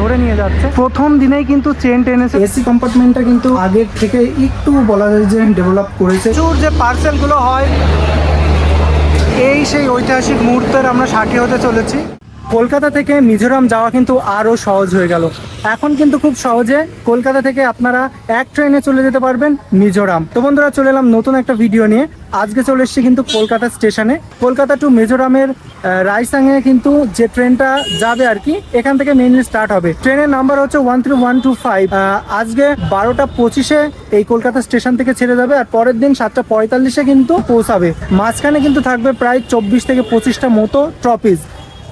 ধরে নিয়ে যাচ্ছে। প্রথম দিনেই কিন্তু চেন টেনেছে এসি কম্পার্টমেন্টটা কিন্তু আগের থেকে একটু বলা যায় যে ডেভেলপ করেছে। চুর যে পার্সেলগুলো হয় এই সেই ঐতিহাসিক মুহূর্তের আমরা সাক্ষী হতে চলেছি। কলকাতা থেকে মিজোরাম যাওয়া কিন্তু আরও সহজ হয়ে গেল। এখন কিন্তু খুব সহজে কলকাতা থেকে আপনারা এক ট্রেনে চলে যেতে পারবেন মিজোরাম। তো বন্ধুরা চলে এলাম নতুন একটা ভিডিও নিয়ে। আজকে চলে এসেছি কিন্তু কলকাতা স্টেশনে। কলকাতা টু মিজোরামের আহ, রাইসাংয়ে কিন্তু যে ট্রেনটা যাবে আর কি এখান থেকে মেইনলি স্টার্ট হবে। ট্রেনের নাম্বার হচ্ছে one three one two five আজকে বারোটা পঁচিশে এই কলকাতা স্টেশন থেকে ছেড়ে যাবে আর পরের দিন সাতটা পঁয়তাল্লিশে কিন্তু পৌঁছাবে। মাঝখানে কিন্তু থাকবে প্রায় চব্বিশ থেকে পঁচিশটা মতো ট্রপিজ।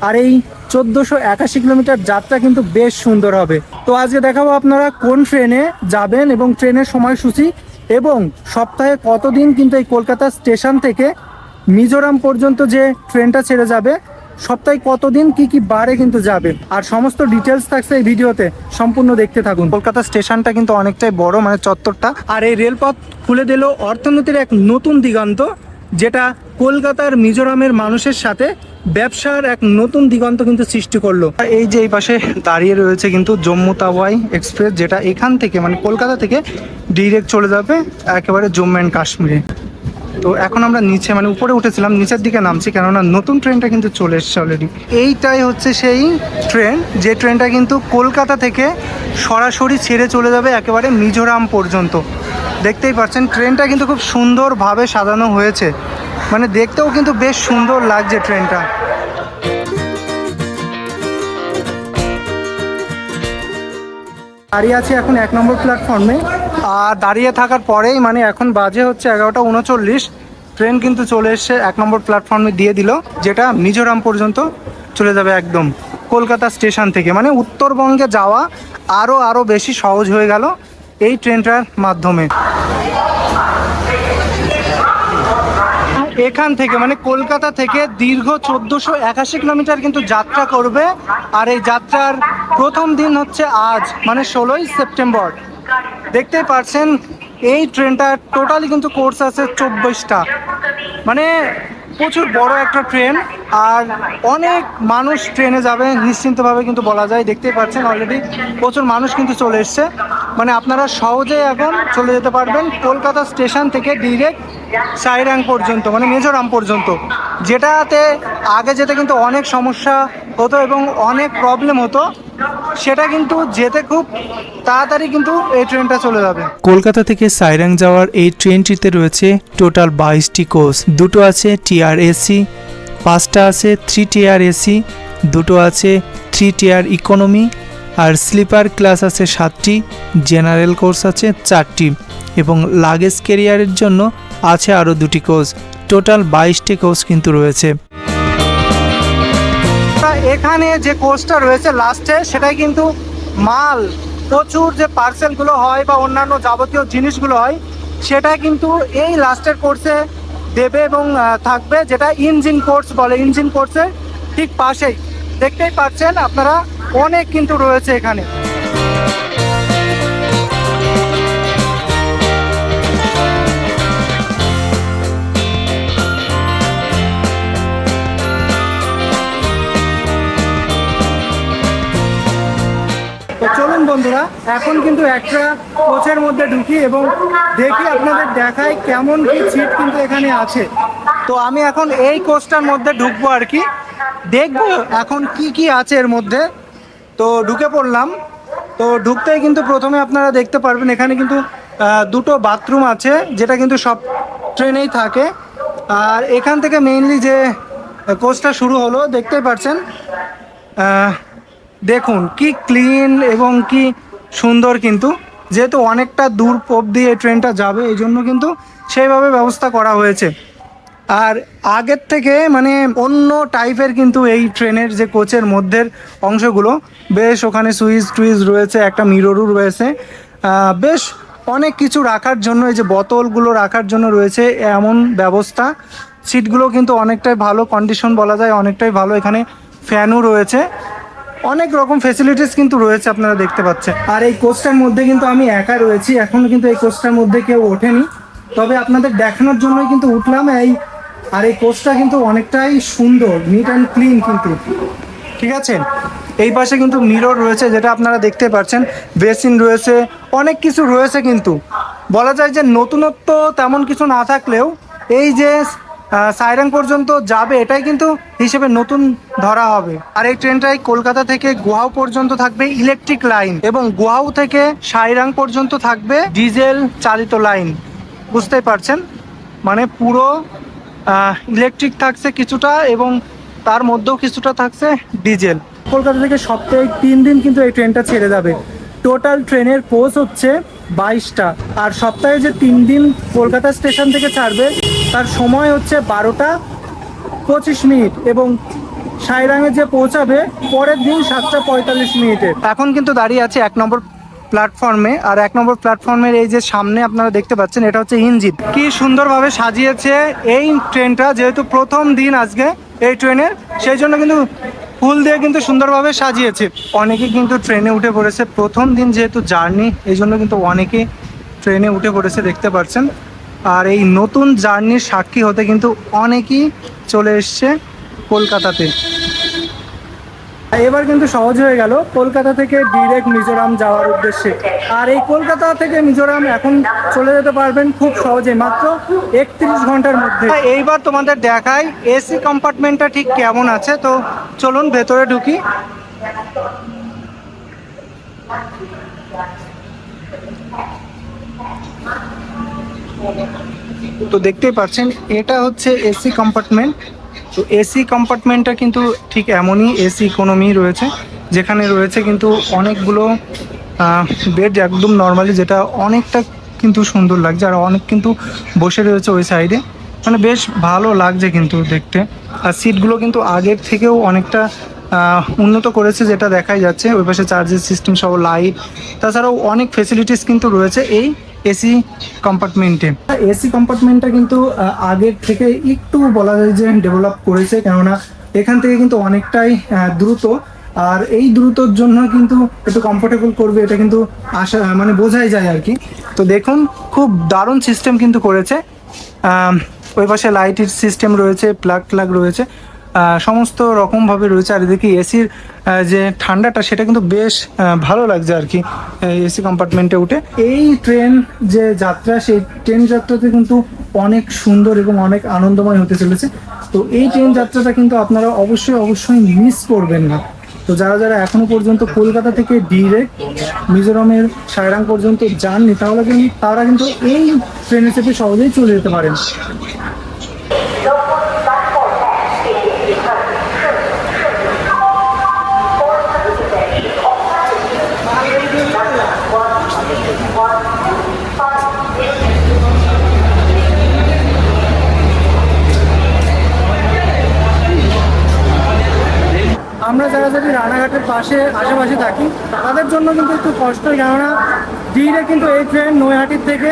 আর এই চোদ্দোশো একাশি কিলোমিটার যাত্রা কিন্তু বেশ সুন্দর হবে। তো আজকে দেখাবো আপনারা কোন ট্রেনে যাবেন এবং ট্রেনের সময়সূচি এবং সপ্তাহে কতদিন কিন্তু এই কলকাতা স্টেশন থেকে মিজোরাম পর্যন্ত যে ট্রেনটা ছেড়ে যাবে, সপ্তাহে কতদিন কি কি বারে কিন্তু যাবে। আর সমস্ত ডিটেলস থাকছে এই ভিডিওতে, সম্পূর্ণ দেখতে থাকুন। কলকাতা স্টেশনটা কিন্তু অনেকটাই বড় মানে চত্বরটা। আর এই রেলপথ খুলে দিল অর্থনীতির এক নতুন দিগন্ত, যেটা কলকাতার মিজোরামের মানুষের সাথে ব্যবসার এক নতুন দিগন্ত কিন্তু সৃষ্টি করল। এই যে এই পাশে দাঁড়িয়ে রয়েছে কিন্তু জম্মু তাওয়াই এক্সপ্রেস, যেটা এখান থেকে মানে কলকাতা থেকে ডিরেক্ট চলে যাবে একেবারে জম্মু অ্যান্ড কাশ্মীরে। তো এখন আমরা নিচে মানে উপরে উঠেছিলাম, নিচের দিকে নামছি কেননা নতুন ট্রেনটা কিন্তু চলে এসছে অলরেডি এইটাই হচ্ছে সেই ট্রেন যে ট্রেনটা কিন্তু কলকাতা থেকে সরাসরি ছেড়ে চলে যাবে একেবারে মিজোরাম পর্যন্ত। দেখতেই পাচ্ছেন ট্রেনটা কিন্তু খুব সুন্দরভাবে সাজানো হয়েছে। মানে দেখতেও কিন্তু বেশ সুন্দর লাগছে ট্রেনটা। দাঁড়িয়ে আছি এখন এক নম্বর প্ল্যাটফর্মে আর দাঁড়িয়ে থাকার পরেই মানে এখন বাজে হচ্ছে এগারোটা উনচল্লিশ। ট্রেন কিন্তু চলে এসছে এক নম্বর প্ল্যাটফর্মে দিয়ে দিল, যেটা মিজোরাম পর্যন্ত চলে যাবে একদম। কলকাতা স্টেশন থেকে মানে উত্তরবঙ্গে যাওয়া আরও আরও বেশি সহজ হয়ে গেল এই ট্রেনটার মাধ্যমে। এখান থেকে মানে কলকাতা থেকে দীর্ঘ চোদ্দোশো একাশি কিলোমিটার কিন্তু যাত্রা করবে। আর এই যাত্রার প্রথম দিন হচ্ছে আজ মানে ষোলোই সেপ্টেম্বর। দেখতেই পারছেন, এই ট্রেনটা টোটালি কিন্তু কোর্স আছে চব্বিশটা। মানে প্রচুর বড় একটা ট্রেন, আর অনেক মানুষ ট্রেনে যাবে, নিশ্চিন্তভাবে কিন্তু বলা যায়। দেখতেই পাচ্ছেন অলরেডি প্রচুর মানুষ কিন্তু চলে এসছে। মানে আপনারা সহজেই এখন চলে যেতে পারবেন কলকাতা স্টেশন থেকে ডিরেক্ট সাইরাং পর্যন্ত মানে মিজোরাম পর্যন্ত। যেটাতে আগে যেতে কিন্তু অনেক সমস্যা হতো এবং অনেক প্রবলেম হতো। সেটা কিন্তু যেতে খুব তাড়াতাড়ি কিন্তু এই ট্রেনটা চলে যাবে। কলকাতা থেকে সাইরাং যাওয়ার এই ট্রেনটিতে রয়েছে টোটাল বাইশটি কোচ। দুটো আছে টিআর এসি পাঁচটা আছে থ্রি টিআর এসি দুটো আছে থ্রি টিআর ইকোনমি আর স্লিপার ক্লাস আছে সাতটি, জেনারেল কোর্স আছে চারটি এবং লাগেজ ক্যারিয়ারের জন্য আছে আরও দুটি কোচ টোটাল বাইশটি কোচ কিন্তু রয়েছে। এখানে যে কোর্সটা রয়েছে লাস্টে, সেটাই কিন্তু মাল, প্রচুর যে পার্সেলগুলো হয় বা অন্যান্য যাবতীয় জিনিসগুলো হয়, সেটা কিন্তু এই লাস্টের কোর্সে দেবে এবং থাকবে, যেটা ইঞ্জিন কোর্স বলে। ইঞ্জিন কোর্সের ঠিক পাশেই। দেখতেই পাচ্ছেন, আপনারা অনেক কিন্তু রয়েছে এখানে। তো চলুন বন্ধুরা, এখন কিন্তু একটা কোচের মধ্যে ঢুকি এবং দেখি আপনাদের দেখায় কেমন কি সিট কিন্তু এখানে আছে। তো আমি এখন এই কোচটার মধ্যে ঢুকবো আর কি। দেখব এখন কি কি আছে এর মধ্যে। তো ঢুকে পড়লাম। তো ঢুকতেই কিন্তু প্রথমে আপনারা দেখতে পারবেন, এখানে কিন্তু দুটো বাথরুম আছে, যেটা কিন্তু সব ট্রেনেই থাকে। আর এখান থেকে মেইনলি যে কোচটা শুরু হলো, দেখতেই পাচ্ছেন দেখুন কি ক্লিন এবং কি সুন্দর কিন্তু। যেহেতু অনেকটা দূর অবধি এই ট্রেনটা যাবে, এই জন্য কিন্তু সেইভাবে ব্যবস্থা করা হয়েছে। আর আগের থেকে মানে অন্য টাইপের কিন্তু এই ট্রেনের যে কোচের মধ্যের অংশগুলো, বেশ ওখানে সুইচ টুইচ রয়েছে, একটা মিররও রয়েছে। বেশ অনেক কিছু রাখার জন্য, এই যে বোতলগুলো রাখার জন্য রয়েছে এমন ব্যবস্থা। সিটগুলো কিন্তু অনেকটাই ভালো কন্ডিশন বলা যায় অনেকটাই ভালো। এখানে ফ্যানও রয়েছে। অনেক রকম ফেসিলিটিস কিন্তু রয়েছে, আপনারা দেখতে পাচ্ছেন। আর এই কোচটার মধ্যে কিন্তু আমি একা রয়েছি, এখনও কিন্তু এই কোচটার মধ্যে কেউ ওঠেনি। তবে আপনাদের দেখানোর জন্যই কিন্তু উঠলাম এই আর এই কোচটা কিন্তু অনেকটাই সুন্দর নিট অ্যান্ড ক্লিন কিন্তু। ঠিক আছে? এই পাশে কিন্তু মিরর রয়েছে, যেটা আপনারা দেখতে পাচ্ছেন। বেসিন রয়েছে, অনেক কিছু রয়েছে কিন্তু। বলা যায় যে নতুনত্ব তেমন কিছু না থাকলেও এই যে সাইরাং পর্যন্ত যাবে, এটাই কিন্তু হিসেবে নতুন ধরা হবে। আর এই ট্রেনটাই কলকাতা থেকে গুয়াহাউ পর্যন্ত থাকবে ইলেকট্রিক লাইন এবং গুয়াহাউ থেকে সাইরাং পর্যন্ত থাকবে ডিজেল চালিত লাইন বুঝতেই পারছেন? মানে পুরো ইলেকট্রিক থাকছে কিছুটা এবং তার মধ্যেও কিছুটা থাকছে ডিজেল কলকাতা থেকে সপ্তাহে তিন দিন কিন্তু এই ট্রেনটা ছেড়ে যাবে। টোটাল ট্রেনের কোচ হচ্ছে বাইশটা। আর সপ্তাহে যে তিন দিন কলকাতা স্টেশন থেকে ছাড়বে তার সময় হচ্ছে বারোটা পঁচিশ মিনিট এবং সাইরাঙে যে পৌঁছাবে পরের দিন সাতটা পঁয়তাল্লিশ মিনিটে। এখন কিন্তু দাঁড়িয়ে আছে এক নম্বর প্ল্যাটফর্মে আর এক নম্বর প্ল্যাটফর্মের এই যে সামনে আপনারা দেখতে পাচ্ছেন, এটা হচ্ছে ইঞ্জিন কি সুন্দরভাবে সাজিয়েছে এই ট্রেনটা, যেহেতু প্রথম দিন আজকে এই ট্রেনের সেই জন্য কিন্তু ফুল দিয়ে কিন্তু সুন্দরভাবে সাজিয়েছে। অনেকে কিন্তু ট্রেনে উঠে পড়েছে, প্রথম দিন যেহেতু জার্নি, এই জন্য কিন্তু অনেকে ট্রেনে উঠে পড়েছে, দেখতে পাচ্ছেন। আর এই নতুন জার্নির সাক্ষী হতে কিন্তু অনেকেই চলে এসছে কলকাতাতে। এবার কিন্তু সহজ হয়ে গেল। কলকাতা থেকে ডিরেক্ট মিজোরাম যাওয়ার উদ্দেশ্যে। আর এই কলকাতা থেকে মিজোরাম এখন চলে যেতে পারবেন খুব সহজে মাত্র একত্রিশ ঘণ্টার মধ্যে। এইবার তোমাদের দেখাই এসি কম্পার্টমেন্টটা ঠিক কেমন আছে? তো চলুন, ভেতরে ঢুকি। তো দেখতেই পাচ্ছেন, এটা হচ্ছে এসি কম্পার্টমেন্ট তো এসি কম্পার্টমেন্টটা কিন্তু ঠিক এমনই এসি ইকোনমি রয়েছে, যেখানে রয়েছে কিন্তু অনেকগুলো বেড একদম নর্মালি যেটা অনেকটা কিন্তু সুন্দর লাগছে আর অনেক কিন্তু বসে রয়েছে ওই সাইডে মানে বেশ ভালো লাগছে কিন্তু দেখতে। আর সিটগুলো কিন্তু আগের থেকেও অনেকটা উন্নত করেছে যেটা দেখাই যাচ্ছে। ওই পাশে চার্জের সিস্টেম সহ লাইট তাছাড়াও অনেক ফেসিলিটিস কিন্তু রয়েছে। এই এসি কম্পার্টমেন্টে। এসি কম্পার্টমেন্টটা কিন্তু আগের থেকে একটু বলা যায় যে ডেভেলপ করেছে, কেননা এখান থেকে কিন্তু অনেকটাই দ্রুত। আর এই দ্রুতর জন্য কিন্তু একটু কমফোর্টেবল করবে, এটা কিন্তু আশা মানে বোঝাই যায় আর কি। তো দেখুন, খুব দারুণ সিস্টেম কিন্তু করেছে। ওই পাশে লাইটের সিস্টেম রয়েছে প্লাগ প্লাগ রয়েছে। সমস্ত রকমভাবে রয়েছে। আর এদিকে এসির যে ঠান্ডাটা, সেটা কিন্তু বেশ ভালো লাগছে আর কি এসি কম্পার্টমেন্টে উঠে। এই ট্রেন যে যাত্রা, সেই ট্রেন যাত্রাতে কিন্তু অনেক সুন্দর এবং অনেক আনন্দময় হতে চলেছে। তো এই ট্রেন যাত্রাটা কিন্তু আপনারা অবশ্যই অবশ্যই মিস করবেন না। তো যারা যারা এখনও পর্যন্ত কলকাতা থেকে ডিরেক্ট মিজোরামের সায়রাং পর্যন্ত যাননি, তাহলে কিন্তু তারা কিন্তু এই ট্রেনে চেপে সহজেই চলে যেতে পারেন। আমরা যদি রানাঘাটের পাশে, আশেপাশে থাকি, তাদের জন্য কিন্তু একটু কষ্ট। কেননা ডিরেক্ট কিন্তু এই ট্রেন নৈহাটির থেকে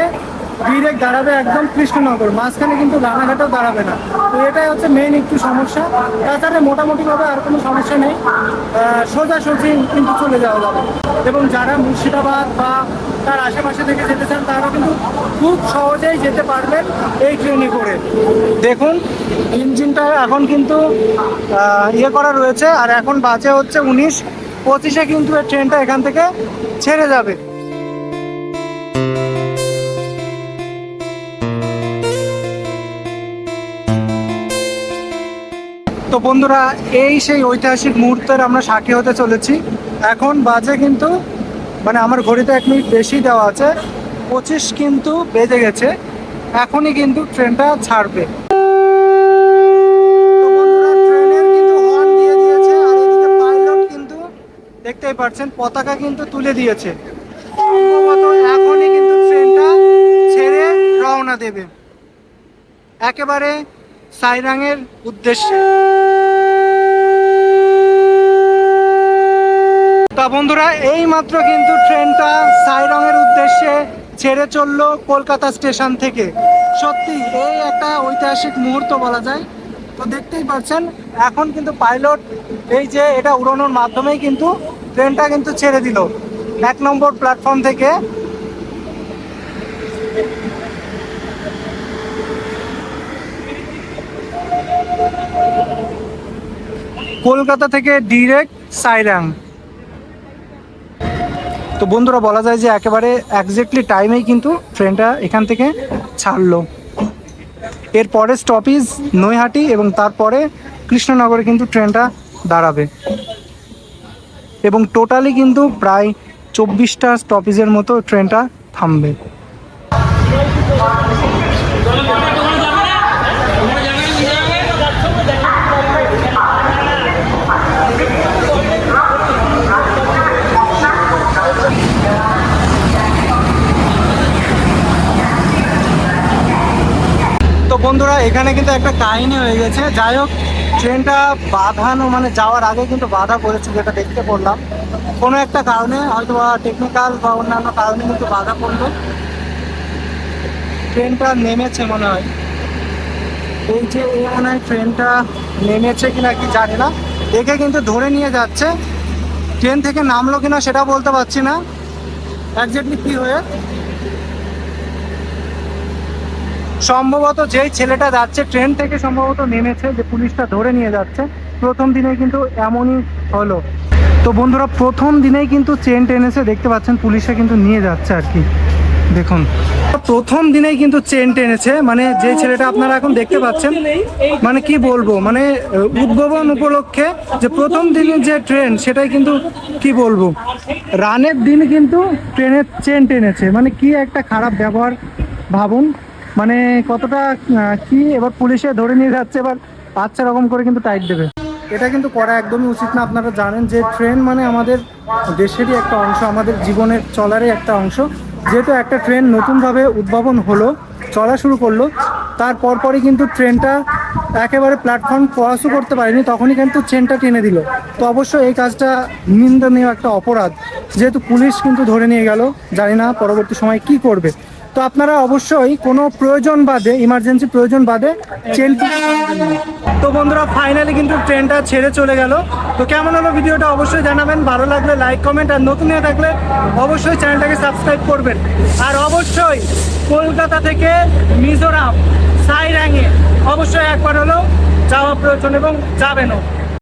ডিরেক্ট দাঁড়াবে একদম কৃষ্ণনগর। মাঝখানে কিন্তু রানাঘাটেও দাঁড়াবে না। তো এটাই হচ্ছে মেইন একটু সমস্যা। তাছাড়া মোটামুটিভাবে আর কোনো সমস্যা নেই। সোজাসুজি কিন্তু চলে যাওয়া যাবে। এবং যারা মুর্শিদাবাদ বা তার আশেপাশে থেকে যেতে চান তারা কিন্তু খুব সহজেই যেতে পারবেন এই ট্রেনে করে। দেখুন, ইঞ্জিনটা এখন কিন্তু ইয়ে করা রয়েছে। আর এখন বাজে হচ্ছে উনিশ। পঁচিশে কিন্তু এই ট্রেনটা এখান থেকে ছেড়ে যাবে। তো বন্ধুরা, এই সেই ঐতিহাসিক মুহূর্তের আমরা সাক্ষী হতে চলেছি। এখন বাজে কিন্তু মানে আমার ঘড়িতে এক মিনিট বেশি দেওয়া আছে, পঁচিশ কিন্তু বেজে গেছে, এখনই কিন্তু ট্রেনটা ছাড়বে। দেখতেই পাচ্ছেন, পতাকা কিন্তু তুলে দিয়েছে। এখনই কিন্তু ট্রেনটা ছেড়ে রওনা দেবে। একেবারে সাইরাংয়ের উদ্দেশ্যে। তা বন্ধুরা এই মাত্র কিন্তু ট্রেনটা সাইরংয়ের উদ্দেশ্যে ছেড়ে চলল কলকাতা স্টেশন থেকে। সত্যি, এই একটা ঐতিহাসিক মুহূর্ত বলা যায়। তো দেখতেই পাচ্ছেন, এখন কিন্তু পাইলট, এই যে এটা উড়ানোর মাধ্যমেই কিন্তু ট্রেনটা কিন্তু ছেড়ে দিল। এক নম্বর প্ল্যাটফর্ম থেকে কলকাতা থেকে ডিরেক্ট সাইরাং তো বন্ধুরা, বলা যায় যে একেবারে একজ্যাক্টলি টাইমেই কিন্তু ট্রেনটা এখান থেকে ছাড়লো। এর পরে স্টপেজ নৈহাটি এবং তারপরে কৃষ্ণনগরে কিন্তু ট্রেনটা দাঁড়াবে। এবং টোটালি কিন্তু প্রায় চব্বিশটা স্টপিজের মতো ট্রেনটা থামবে। বন্ধুরা, এখানে কিন্তু একটা কাহিনী হয়ে গেছে। যাই হোক, ট্রেনটা বাঁধানো মানে যাওয়ার আগে কিন্তু বাধা পড়েছে, যেটা দেখতে পড়লাম কোনো একটা কারণে হয়তো বা টেকনিক্যাল বা অন্যান্য কারণে কিন্তু বাধা পড়ল। ট্রেনটা নেমেছে মনে হয়। এই যে এই মনে হয় ট্রেনটা নেমেছে কিনা কি জানি না। দেখে কিন্তু ধরে নিয়ে যাচ্ছে। ট্রেন থেকে নামলো কিনা সেটা বলতে পারছি না। একজাক্টলি কী হয়ে সম্ভবত যেই ছেলেটা যাচ্ছে, ট্রেন থেকে সম্ভবত নেমেছে, যে পুলিশটা ধরে নিয়ে যাচ্ছে, প্রথম দিনে কিন্তু এমনই হলো। তো বন্ধুরা, প্রথম দিনেই কিন্তু চেন টেনেছে দেখতে পাচ্ছেন, পুলিশে কিন্তু নিয়ে যাচ্ছে আর কি। দেখুন। প্রথম দিনেই কিন্তু চেন টেনেছে মানে যে ছেলেটা আপনারা এখন দেখতে পাচ্ছেন মানে কি বলব মানে উদ্ভাবন উপলক্ষে যে প্রথম দিনের যে ট্রেন, সেটাই কিন্তু কি বলব, রানের দিন কিন্তু ট্রেনের চেন টেনেছে মানে কি একটা খারাপ ব্যবহার, ভাবুন। মানে কতটা কি এবার পুলিশে ধরে নিয়ে যাচ্ছে এবার বাচ্চা রকম করে কিন্তু টাইট দেবে। এটা কিন্তু করা একদমই উচিত না। আপনারা জানেন যে ট্রেন মানে আমাদের দেশেরই একটা অংশ, আমাদের জীবনের চলারই একটা অংশ। যেহেতু একটা ট্রেন নতুনভাবে উদ্ভাবন হলো, চলা শুরু করল, তার পরপরই কিন্তু ট্রেনটা একেবারে প্ল্যাটফর্ম ক্রসও করতে পারেনি, তখনই কিন্তু ট্রেনটা টেনে দিল। তো অবশ্যই এই কাজটা নিন্দনীয় একটা অপরাধ। যেহেতু পুলিশ কিন্তু ধরে নিয়ে গেল, জানি না পরবর্তী সময় কি করবে। তো আপনারা অবশ্যই কোনো প্রয়োজন বাদে ইমার্জেন্সি প্রয়োজন বাদে চেন তো বন্ধুরা ফাইনালি কিন্তু ট্রেনটা ছেড়ে চলে গেল। তো কেমন হলো ভিডিওটা অবশ্যই জানাবেন। ভালো লাগলে লাইক কমেন্ট আর নতুন হয়ে থাকলে অবশ্যই চ্যানেলটাকে সাবস্ক্রাইব করবেন। আর অবশ্যই কলকাতা থেকে মিজোরাম সাইরাঙে অবশ্যই একবার হলো যাওয়া প্রয়োজন এবং যাবেনও।